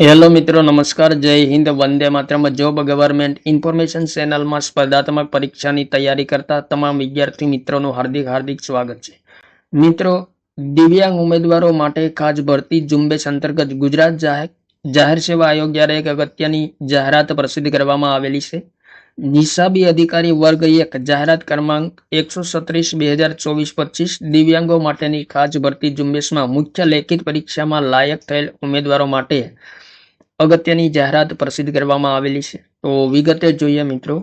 Hello મિત્રો, નમસ્કાર, જય હિન્દ, વંદે માત્રમ. જોબ ગવર્મેન્ટ ઇન્ફોર્મેશન ચેનલમાં સ્પર્ધાત્મક પરીક્ષાની તૈયારી કરતા તમામ વિદ્યાર્થી મિત્રોનું હાર્દિક હાર્દિક સ્વાગત છે. મિત્રો, દિવ્યાંગ ઉમેદવારો માટે ખાસ ભરતી ઝુંબેશ અંતર્ગત ગુજરાત જાહેર જાહેર સેવા આયોગ દ્વારા એક અગત્યની જાહેરાત પ્રસિદ્ધ કરવામાં આવેલી છે. નિશાબી અધિકારી વર્ગ એક, જાહેરાત ક્રમાંક એકસો સત્રીસ, બે હજાર ચોવીસ, પચીસ, દિવ્યાંગો માટેની ખાસ ભરતી ઝુંબેશમાં મુખ્ય લેખિત પરીક્ષામાં લાયક થયેલ ઉમેદવારો માટે અગત્યની જાહેરાત પ્રસિદ્ધ કરવામાં આવેલી છે. તો વિગતે જોઈએ મિત્રો.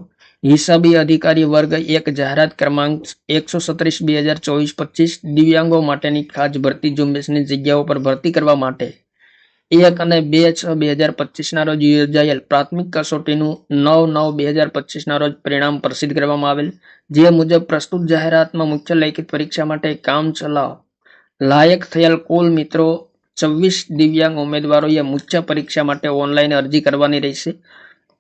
હિસાબી અધિકારી વર્ગ એક, જાહેરાત ક્રમાંક એકસો સત્રીસ, બે હજાર ચોવીસ, પચીસ, દિવ્યાંગો માટેની ખાસ ભરતી ઝુંબેશની જગ્યાઓ પર ભરતી કરવા માટે. એક અને બે છ, બે હજાર પચીસના રોજ યોજાયેલ પ્રાથમિક કસોટીનું નવ નવ, બે હજાર પચીસના રોજ પરિણામ પ્રસિદ્ધ કરવામાં આવેલ. જે મુજબ પ્રસ્તુત જાહેરાતમાં મુખ્ય લેખિત પરીક્ષા માટે કામ ચલાવ લાયક થયેલ કુલ મિત્રો છવ્વીસ દિવ્યાંગ ઉમેદવારોએ મુખ્ય પરીક્ષા માટે ઓનલાઈન અરજી કરવાની રહેશે.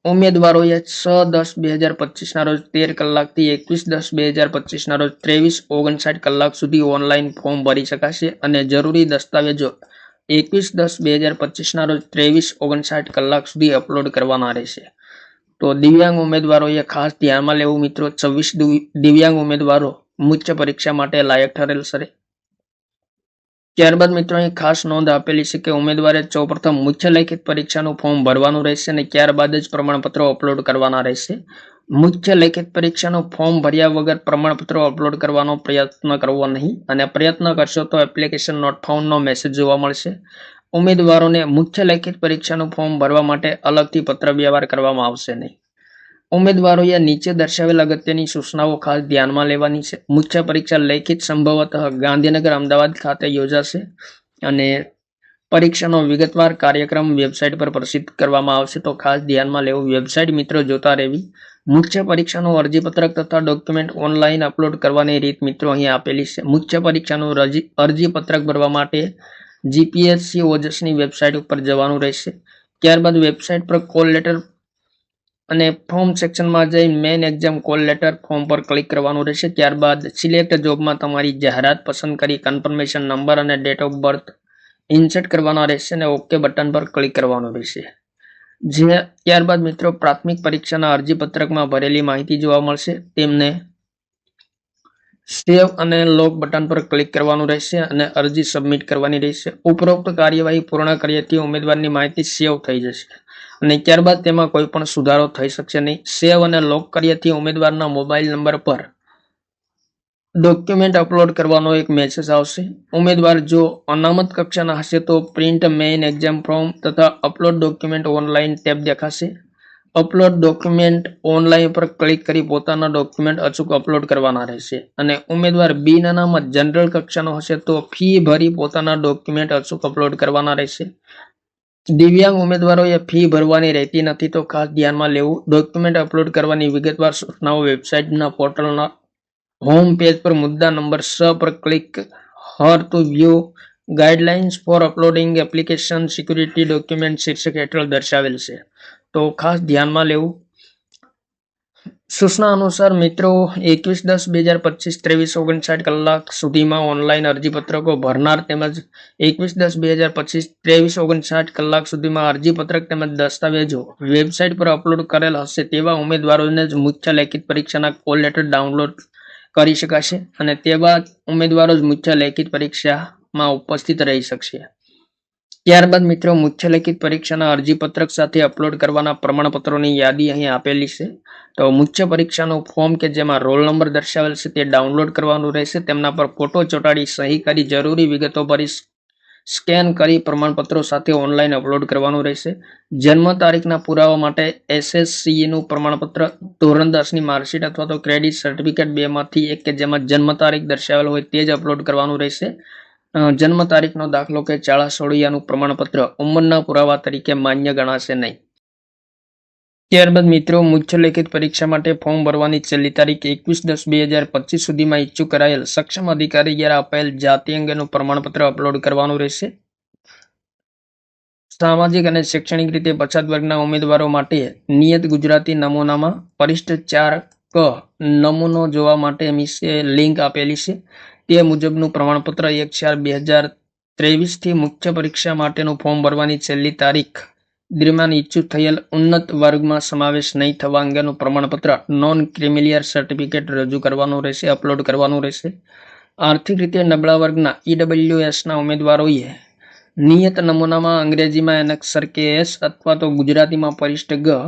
ઉમેદવારોએ છ દસ બે હજાર પચીસના રોજ તેર કલાકથી એકવીસ દસ બે હજાર પચીસના રોજ ત્રેવીસ ઓગણસાઠ કલાક સુધી ઓનલાઈન ફોર્મ ભરી શકાશે અને જરૂરી દસ્તાવેજો એકવીસ દસ બે હજાર પચીસના રોજ ત્રેવીસ ઓગણસાઠ કલાક સુધી અપલોડ કરવાના રહેશે. તો દિવ્યાંગ ઉમેદવારોએ ખાસ ધ્યાનમાં લેવું મિત્રો, છવ્વીસ દિવ્યાંગ ઉમેદવારો મુખ્ય પરીક્ષા માટે લાયક ઠરેલ છે ત્યારબાદ મિત્રો અહીં ખાસ નોંધ આપેલી છે કે ઉમેદવારે સૌપ્રથમ મુખ્ય લેખિત પરીક્ષાનું ફોર્મ ભરવાનું રહેશે અને ત્યારબાદ જ પ્રમાણપત્રો અપલોડ કરવાના રહેશે. મુખ્ય લેખિત પરીક્ષાનું ફોર્મ ભર્યા વગર પ્રમાણપત્રો અપલોડ કરવાનો પ્રયત્ન કરવો નહીં અને પ્રયત્ન કરશો તો એપ્લિકેશન નોટ ફાઉન્ડનો મેસેજ જોવા મળશે. ઉમેદવારોને મુખ્ય લેખિત પરીક્ષાનું ફોર્મ ભરવા માટે અલગથી પત્ર વ્યવહાર કરવામાં આવશે નહીં. ઉમેદવારોએ નીચે દર્શાવેલ અગત્યની સૂચનાઓ ખાસ ધ્યાનમાં લેવાની છે. મુખ્ય પરીક્ષા લેખિત સંભવતઃ ગાંધીનગર અમદાવાદ ખાતે યોજાશે અને પરીક્ષાનો વિગતવાર કાર્યક્રમ વેબસાઇટ પર પ્રસિદ્ધ કરવામાં આવશે. તો ખાસ ધ્યાનમાં લેવું, વેબસાઇટ મિત્રો જોતા રહેવી. મુખ્ય પરીક્ષાનું અરજીપત્રક તથા ડોક્યુમેન્ટ ઓનલાઈન અપલોડ કરવાની રીત મિત્રો અહીં આપેલી છે. મુખ્ય પરીક્ષાનું રજી, અરજીપત્રક ભરવા માટે જીપીએસસી ઓજસની વેબસાઇટ ઉપર જવાનું રહેશે. ત્યારબાદ વેબસાઇટ પર કોલ લેટર અને ફોર્મ સેક્શનમાં જઈ main exam call letter form પર ક્લિક કરવાનું રહેશે. ત્યારબાદ સિલેક્ટ જોબમાં તમારી જાહેરાત પસંદ કરી કન્ફર્મેશન નંબર અને ડેટ ઓફ બર્થ ઇન્સર્ટ કરવાના રહેશે અને ઓકે બટન પર ક્લિક કરવાનું રહેશે. જે ત્યારબાદ મિત્રો પ્રાથમિક પરીક્ષાના અરજીપત્રકમાં ભરેલી માહિતી જોવા મળશે. તેમને સેવ અને લોક બટન પર ક્લિક કરવાનું રહેશે અને અરજી સબમિટ કરવાની રહેશે. ઉપરોક્ત કાર્યવાહી પૂર્ણ કર્યાથી ઉમેદવારની માહિતી સેવ થઈ જશે. અને ત્યારબાદ તેમાં કોઈ પણ સુધારો થઈ શકશે નહીં. સેવ અને લોક કર્યાથી ઉમેદવારના મોબાઈલ નંબર પર ડોક્યુમેન્ટ અપલોડ કરવાનો એક મેસેજ આવશે. ઉમેદવાર જો અનામત કક્ષાના હશે તો પ્રિન્ટ મેઇન એક્ઝામ ફોર્મ તથા અપલોડ ડોક્યુમેન્ટ ઓનલાઈન ટેબ દેખાશે. અપલોડ ડોક્યુમેન્ટ ઓનલાઈન પર ક્લિક કરી પોતાના ડોક્યુમેન્ટ અચૂક અપલોડ કરવાના રહેશે. અને ઉમેદવાર બિન અનામત જનરલ કક્ષાનો હશે તો ફી ભરી પોતાના ડોક્યુમેન્ટ અચૂક અપલોડ કરવાના રહેશે. દિવ્યાંગ ઉમેદવારોએ ફી ભરવાની રહેતી નથી તો ખાસ ધ્યાનમાં લેવું. ડોક્યુમેન્ટ અપલોડ કરવાની વિગતવાર સૂચનાઓ વેબસાઇટના પોર્ટલના હોમ પેજ પર મુદ્દા નંબર છ પર click here to view guidelines for uploading application security document શીર્ષક હેઠળ દર્શાવેલ છે. તો ખાસ ધ્યાનમાં લેવું. સૂચના અનુસાર મિત્રો, એકવીસ દસ બે હજાર પચીસ ત્રેવીસ ઓગણસાઠ કલાક સુધીમાં ઓનલાઈન અરજીપત્રકો ભરનાર તેમજ એકવીસ દસ બે હજાર પચીસ ત્રેવીસ ઓગણસાઠ કલાક સુધીમાં અરજીપત્રક તેમજ દસ્તાવેજો વેબસાઇટ પર અપલોડ કરેલ હશે તેવા ઉમેદવારોને જ મુખ્ય લેખિત પરીક્ષાના કોલ લેટર ડાઉનલોડ કરી શકાશે અને તેવા ઉમેદવારો જ મુખ્ય લેખિત પરીક્ષામાં ઉપસ્થિત રહી શકશે. ત્યારબાદ મિત્રો મુખ્ય લેખિત પરીક્ષાના અરજીપત્રક સાથે અપલોડ કરવાના પ્રમાણપત્રોની યાદી અહીં આપેલી છે. તો મુખ્ય પરીક્ષાનું ફોર્મ કે જેમાં રોલ નંબર દર્શાવેલ છે તે ડાઉનલોડ કરવાનું રહેશે. તેમના પર ફોટો ચોંટાડી સહી કરી જરૂરી વિગતો ભરી સ્કેન કરી પ્રમાણપત્રો સાથે ઓનલાઈન અપલોડ કરવાનું રહેશે. જન્મ તારીખના પુરાવા માટે એસએસસીનું પ્રમાણપત્ર, ધોરણ દસની માર્કશીટ અથવા તો ક્રેડિટ સર્ટિફિકેટ બેમાંથી એક કે જેમાં જન્મ તારીખ દર્શાવેલ હોય તે જ અપલોડ કરવાનું રહેશે. જન્મ તારીખનો દાખલો કે ચાળા સોળિયાનું પ્રમાણપત્ર ઉંમરના પુરાવા તરીકે માન્ય ગણાશે નહીં. ત્યારબાદ મિત્રો મુખ્ય લેખિત પરીક્ષા માટે ફોર્મ ભરવાની છેલ્લી તારીખ એકવીસ દસ બે હજાર પચીસ સુધીમાં ઈચ્છુક કરાયેલ સક્ષમ અધિકારી દ્વારા અપાયેલ જાતિ અંગેનું પ્રમાણપત્ર અપલોડ કરવાનું રહેશે. સામાજિક અને શૈક્ષણિક રીતે પછાત વર્ગના ઉમેદવારો માટે નિયત ગુજરાતી નમૂનામાં પરિષ્ઠ ચાર ક નમૂનો જોવા માટે મિસે લિંક આપેલી છે. તે મુજબનું પ્રમાણપત્ર એક ચાર બે હજાર ત્રેવીસથી મુખ્ય પરીક્ષા માટેનું ફોર્મ ભરવાની છેલ્લી તારીખ. દરમિયાન ઈચ્છુક થયેલ ઉન્નત વર્ગમાં સમાવેશ નહીં થવા અંગેનું પ્રમાણપત્ર નોન ક્રિમિલિયર સર્ટિફિકેટ રજૂ કરવાનું રહેશે, અપલોડ કરવાનું રહેશે. આર્થિક રીતે નબળા વર્ગના ઈડબ્લ્યુએસના ઉમેદવારોએ નિયત નમૂનામાં અંગ્રેજીમાં એનક્ષર કે એસ અથવા તો ગુજરાતીમાં પરિષ્ઠ ગ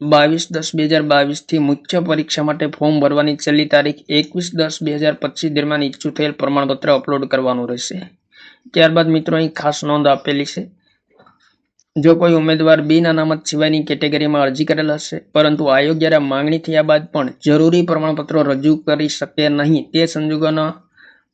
બાવીસ દસ બે હજાર બાવીસથી મુખ્ય પરીક્ષા માટે ફોર્મ ભરવાની છેલ્લી તારીખ એકવીસ દસ બે હજાર પચીસ દરમિયાન ઈચ્છું થયેલ પ્રમાણપત્ર અપલોડ કરવાનું રહેશે. ત્યારબાદ મિત્રો અહીં ખાસ નોંધ આપેલી છે. જો કોઈ ઉમેદવાર બિન અનામત સિવાયની કેટેગરીમાં અરજી કરેલ હશે, પરંતુ આયોગ જ્યારે માંગણી થયા બાદ પણ જરૂરી પ્રમાણપત્રો રજૂ કરી શકે નહીં, તે સંજોગોના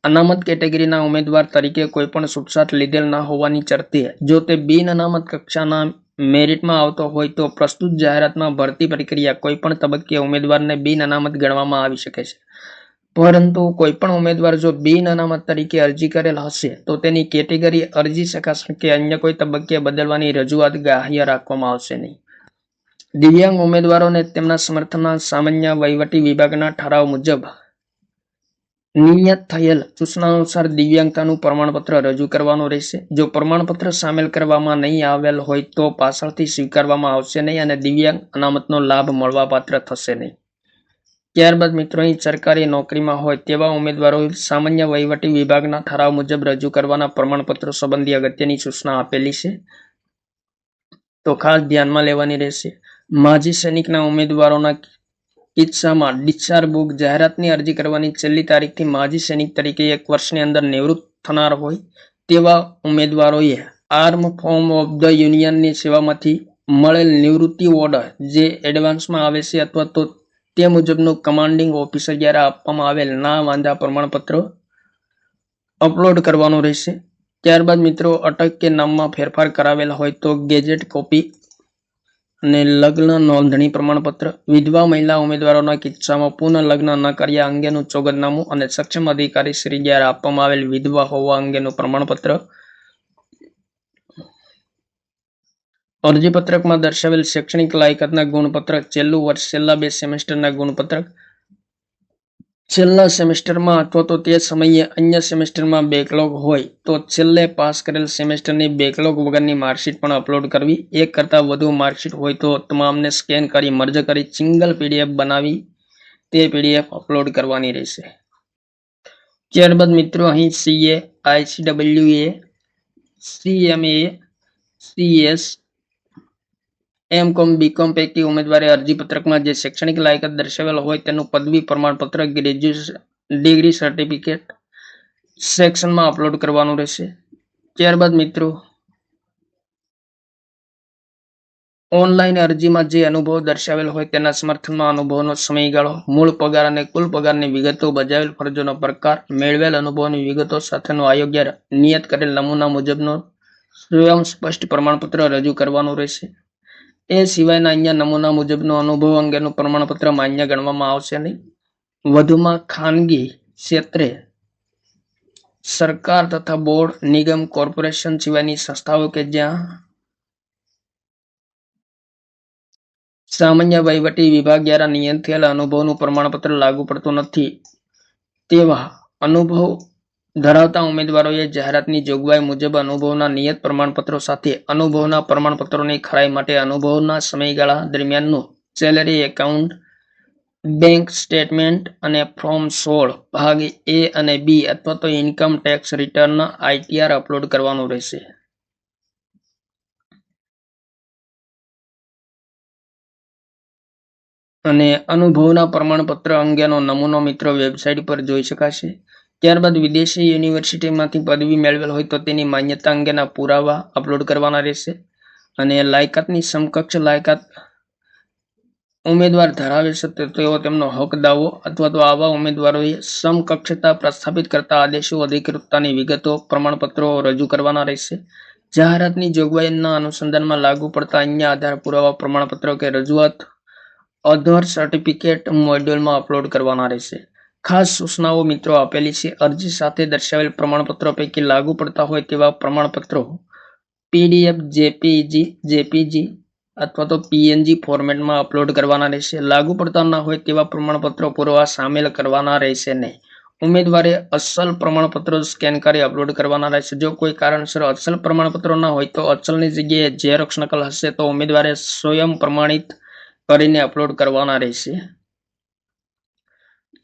અનામત કેટેગરીના ઉમેદવાર તરીકે કોઈ પણ છૂટછાટ લીધેલ ન હોવાની ચર્ચે જો તે બિન અનામત કક્ષાના મેરિટમાં આવતો હોય તો પ્રસ્તુત જાહેરાતમાં ભરતી પ્રક્રિયા કોઈ પણ તબક્કે ઉમેદવારને બિન અનામત ગણવામાં આવી શકે છે. પરંતુ કોઈ પણ ઉમેદવાર જો બિન અનામત તરીકે અરજી કરેલ હશે, તો તેની કેટેગરી અરજી શકાશે કે અન્ય કોઈ તબક્કે બદલવાની રજૂઆત ગ્રાહ્ય રાખવામાં આવશે નહીં. દિવ્યાંગ ઉમેદવારોને તેમના સમર્થનના સામાન્ય વહીવટી વિભાગના ઠરાવ મુજબ નિયત થયેલ સૂચના અનુસાર દિવ્યાંગતાનું પ્રમાણપત્ર રજૂ કરવાનું રહેશે. જો પ્રમાણપત્ર સામેલ કરવામાં નહીં આવેલ હોય તો પાછળથી સ્વીકારવામાં આવશે નહીં અને દિવ્યાંગ અનામતનો લાભ મળવાપાત્ર થશે નહીં. ત્યારબાદ મિત્રો સરકારી નોકરીમાં હોય તેવા ઉમેદવારો સામાન્ય વહીવટી વિભાગના ઠરાવ મુજબ રજૂ કરવાના પ્રમાણપત્રો સંબંધી અગત્યની સૂચના આપેલી છે. તો ખાસ ધ્યાનમાં લેવાની રહેશે. માજી સૈનિકના ઉમેદવારોના કિસ્સામાં ડિસ્ચાર્જ બુક જાહેરાતની અરજી કરવાની છેલ્લી તારીખથી માજી સૈનિક તરીકે એક વર્ષની અંદર નિવૃત્ત થનાર હોય તેવા ઉમેદવારોએ આર્મ ફોર્મ ઓફ ધ યુનિયનની સેવામાંથી મળેલ નિવૃત્તિ ઓર્ડર જે એડવાન્સમાં આવે છે અથવા તો તે મુજબનું કમાન્ડિંગ ઓફિસર દ્વારા આપવામાં આવેલ ના વાંધા પ્રમાણપત્ર અપલોડ કરવાનું રહેશે. ત્યારબાદ મિત્રો, અટક કે નામમાં ફેરફાર કરાવેલ હોય તો ગેજેટ કોપી અને લગ્ન નોંધણી પ્રમાણપત્ર, વિધવા મહિલા ઉમેદવારોના કિસ્સામાં પુનઃ લગ્ન ન કર્યા અંગેનું ચોગદનામું અને સક્ષમ અધિકારી શ્રી દ્વારા આપવામાં આવેલ વિધવા હોવા અંગેનું પ્રમાણપત્ર. અરજીપત્રકમાં દર્શાવેલ શૈક્ષણિક લાયકાતના ગુણપત્રક, છેલ્લું વર્ષ છેલ્લા બે સેમેસ્ટરના ગુણપત્રક છેલ્લા સેમેસ્ટરમાં અથવા તો તે સમયે અન્ય સેમેસ્ટરમાં બેકલોગ હોય, તો છેલ્લે પાસ કરેલ સેમેસ્ટરની બેકલોગ વગરની માર્કશીટ પણ અપલોડ કરવી. એક કરતાં વધુ માર્કશીટ હોય તો તમામને સ્કેન કરી મર્જ કરી સિંગલ પીડીએફ બનાવી તે પીડીએફ અપલોડ કરવાની રહેશે. ત્યારબાદ મિત્રો અહીં સીએ આઈસીડબલ્યુએ સીએમએ સીએસ એમ કોમ બીકોમ પૈકી ઉમેદવારે અરજીપત્રકમાં જે શૈક્ષણિક લાયકાત દર્શાવેલ હોય તેનું પદવી પ્રમાણપત્ર ગ્રેજ્યુએશન ડિગ્રી સર્ટિફિકેટ સેક્શનમાં અપલોડ કરવાનું રહેશે. ત્યારબાદ મિત્રો, ઓનલાઈન અરજીમાં જે અનુભવ દર્શાવેલ હોય તેના સમર્થનમાં અનુભવનો સમયગાળો, મૂળ પગાર અને કુલ પગારની વિગતો બજાવેલ ફરજોનો પ્રકાર, મેળવેલ અનુભવની વિગતો સાથેનો આયોગ્ય નિયત કરેલ નમૂના મુજબનો સ્વયં સ્પષ્ટ પ્રમાણપત્ર રજૂ કરવાનું રહેશે. એ સિવાયના અહીંયા નમૂના મુજબનો અનુભવ અંગેનું પ્રમાણપત્ર માન્ય ગણવામાં આવશે નહીં. વધુમાં ખાનગી ક્ષેત્રે સરકાર તથા બોર્ડ, નિગમ, કોર્પોરેશન સિવાયની સંસ્થાઓ કે જ્યાં સામાન્ય વહીવટી વિભાગ દ્વારા નિયંત્રેલા અનુભવનું પ્રમાણપત્ર લાગુ પડતું નથી, તેવા અનુભવ ધરાવતા ઉમેદવારોએ જાહેરાતની જોગવાઈ મુજબ અનુભવના નિયત પ્રમાણપત્રો સાથે અનુભવના પ્રમાણપત્રોની ખરાઈ માટે અનુભવના સમયગાળા દરમિયાનનું સેલરી એકાઉન્ટ બેંક સ્ટેટમેન્ટ અને ફોર્મ સોળ ભાગ એ અને બી અથવા તો income tax return ITR upload કરવાનું રહેશે. અને અનુભવના પ્રમાણપત્ર અંગેનો નમૂનો મિત્રો વેબસાઇટ પર જોઈ શકાશે. ત્યારબાદ વિદેશી યુનિવર્સિટીમાંથી પદવી મેળવેલ હોય તો તેની માન્યતા અંગેના પુરાવા અપલોડ કરવાના રહેશે અને લાયકાતની સમકક્ષ લાયકાત ઉમેદવાર ધરાવે છે તેઓ તેમનો હક, દાવો અથવા તો આવા ઉમેદવારોએ સમકક્ષતા પ્રસ્થાપિત કરતા આદેશો, અધિકૃતતાની વિગતો, પ્રમાણપત્રો રજૂ કરવાના રહેશે. જાહેરાતની જોગવાઈના અનુસંધાનમાં લાગુ પડતા અન્ય આધાર પુરાવા, પ્રમાણપત્રો કે રજૂઆત, અધર સર્ટિફિકેટ મોડ્યુલમાં અપલોડ કરવાના રહેશે. ખાસ સૂચનાઓ મિત્રો આપેલી છે. અરજી સાથે દર્શાવેલ પ્રમાણપત્રો પૈકી લાગુ પડતા હોય તેવા પ્રમાણપત્રો પીડીએફ જેપીજી જેપીજી અથવા તો પીએનજી ફોર્મેટમાં અપલોડ કરવાના રહેશે. લાગુ પડતા ન હોય તેવા પ્રમાણપત્રો પૂરવા સામેલ કરવાના રહેશે નહીં. ઉમેદવારે અસલ પ્રમાણપત્રો સ્કેન કરી અપલોડ કરવાના રહેશે. જો કોઈ કારણસર અસલ પ્રમાણપત્રો ન હોય તો અસલની જગ્યાએ ઝેરોક્ષ નકલ હશે તો ઉમેદવારે સ્વયં પ્રમાણિત કરીને અપલોડ કરવાના રહેશે.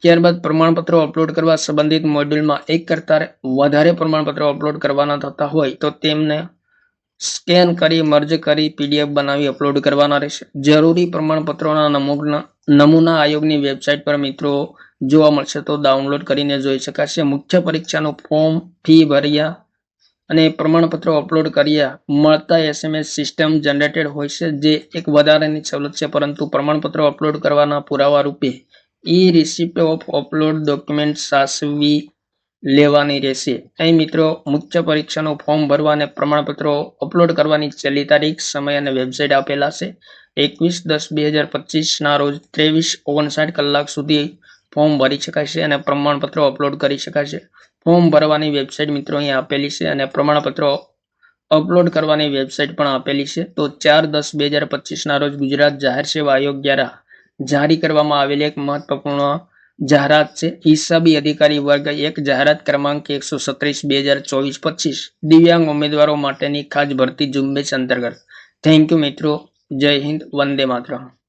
ત્યારબાદ પ્રમાણપત્રો અપલોડ કરવા સંબંધિત મોડ્યુલમાં એક કરતા વધારે પ્રમાણપત્રો અપલોડ કરવાના થતા હોય તો તેમને સ્કેન કરી મર્જ કરી પીડીએફ બનાવી અપલોડ કરવાના રહેશે. જરૂરી પ્રમાણપત્રોના નમૂના નમૂના આયોગની વેબસાઇટ પર મિત્રો જોવા મળશે તો ડાઉનલોડ કરીને જોઈ શકાશે. મુખ્ય પરીક્ષાનું ફોર્મ ફી ભર્યા અને પ્રમાણપત્રો અપલોડ કર્યા. મળતા એસએમએસ સિસ્ટમ જનરેટેડ હોય છે, જે એક વધારાની સવલત છે, પરંતુ પ્રમાણપત્રો અપલોડ કરવાના પુરાવા રૂપે e receipt of upload document સાચવી લેવાની રહેશે. અહીં મિત્રો, મુખ્ય પરીક્ષાનું ફોર્મ ભરવા અને પ્રમાણપત્રો અપલોડ કરવાની છેલ્લી તારીખ, સમય અને વેબસાઇટ આપેલા છે. એકવીસ દસ બે હજાર પચીસના રોજ ત્રેવીસ ઓગણસાઠ કલાક સુધી ફોર્મ ભરી શકાય છે અને પ્રમાણપત્રો અપલોડ કરી શકાય છે. ફોર્મ ભરવાની વેબસાઇટ મિત્રો અહીં આપેલી છે અને પ્રમાણપત્રો અપલોડ કરવાની વેબસાઇટ પણ આપેલી છે. તો ચાર દસ બે હજાર પચીસના રોજ ગુજરાત જાહેર સેવા આયોગ દ્વારા જારી કરવામાં આવેલી એક મહત્વપૂર્ણ જાહેરાત છે. હિસાબી અધિકારી વર્ગ એક, જાહેરાત ક્રમાંક એકસો સત્રીસ, બે હજાર ચોવીસ, પચીસ. દિવ્યાંગ ઉમેદવારો માટેની ખાસ ભરતી ઝુંબેશ અંતર્ગત. થેન્ક યુ મિત્રો. જય હિન્દ. વંદે માતરમ.